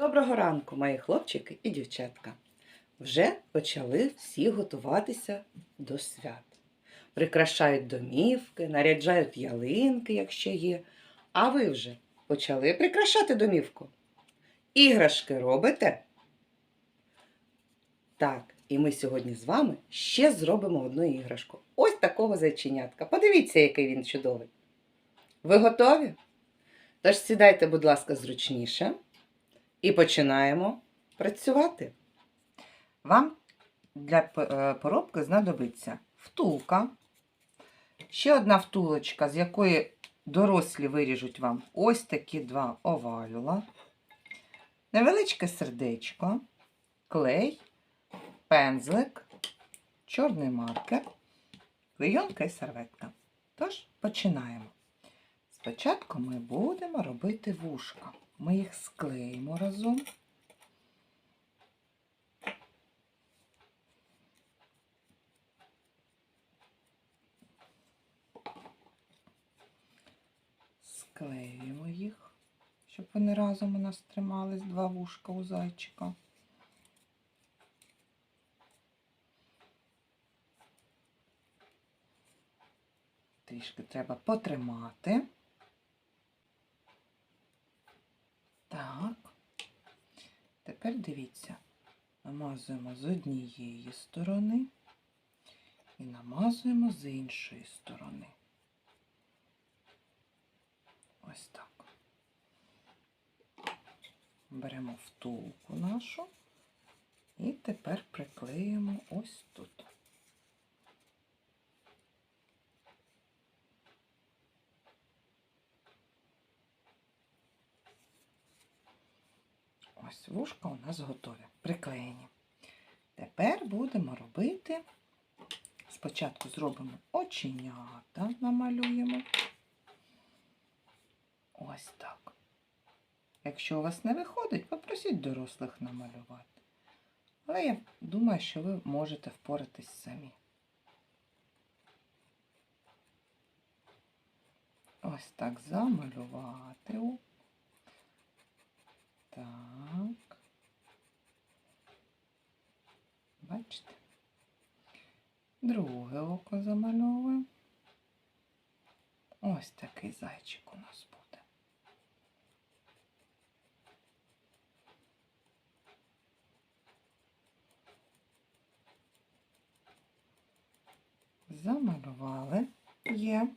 Доброго ранку, мої хлопчики і дівчатка. Вже почали всі готуватися до свят. Прикрашають домівки, наряджають ялинки, якщо є. А ви вже почали прикрашати домівку? Іграшки робите? Так, і ми сьогодні з вами ще зробимо одну іграшку. Ось такого зайченятка. Подивіться, який він чудовий. Ви готові? Тож сідайте, будь ласка, зручніше. І починаємо працювати. Вам для е, поробки знадобиться втулка, ще одна втулочка, з якої дорослі виріжуть вам ось такі два овалюла, невеличке сердечко, клей, пензлик, чорний маркер, клейонка і серветка. Тож починаємо. Спочатку ми будемо робити вушка. Ми їх склеїмо разом. Склеюємо їх, щоб вони разом у нас тримались два вушка у зайчика. Трішки треба потримати. Так. Тепер дивіться, намазуємо з однієї сторони і намазуємо з іншої сторони. Ось так. Беремо втулку нашу і тепер приклеїмо ось тут. Ось вушка у нас готові, приклеєні. Тепер будемо робити. Спочатку зробимо оченята, намалюємо. Ось так. Якщо у вас не виходить, попросіть дорослих намалювати. Але я думаю, що ви можете впоратись самі. Ось так замалювати. Так. Бачите? Друге око замальовуємо. Ось такий зайчик у нас буде. Замалювали. Є.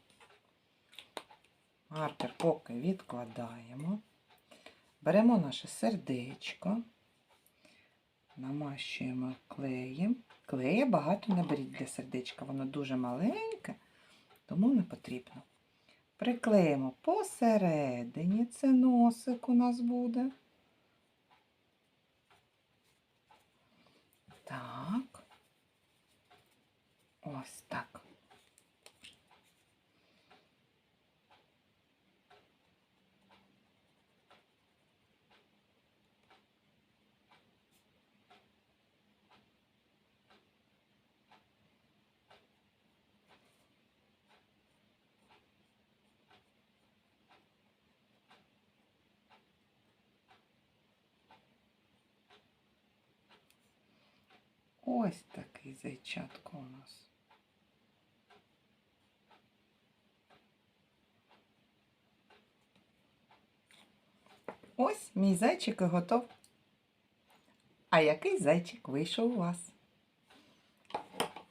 Маркер поки відкладаємо. Беремо наше сердечко, намащуємо клеєм. Клея багато не беріть для сердечка, воно дуже маленьке, тому не потрібно. Приклеїмо посередині, це носик у нас буде. Так. Ось так. Ось такий зайчатко у нас. Ось мій зайчик і готов. А який зайчик вийшов у вас?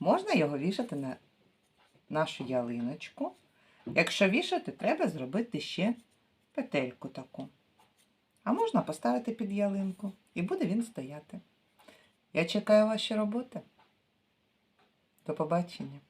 Можна його вішати на нашу ялиночку. Якщо вішати, треба зробити ще петельку таку. А можна поставити під ялинку і буде він стояти. Я чекаю ваші роботи. До побачення.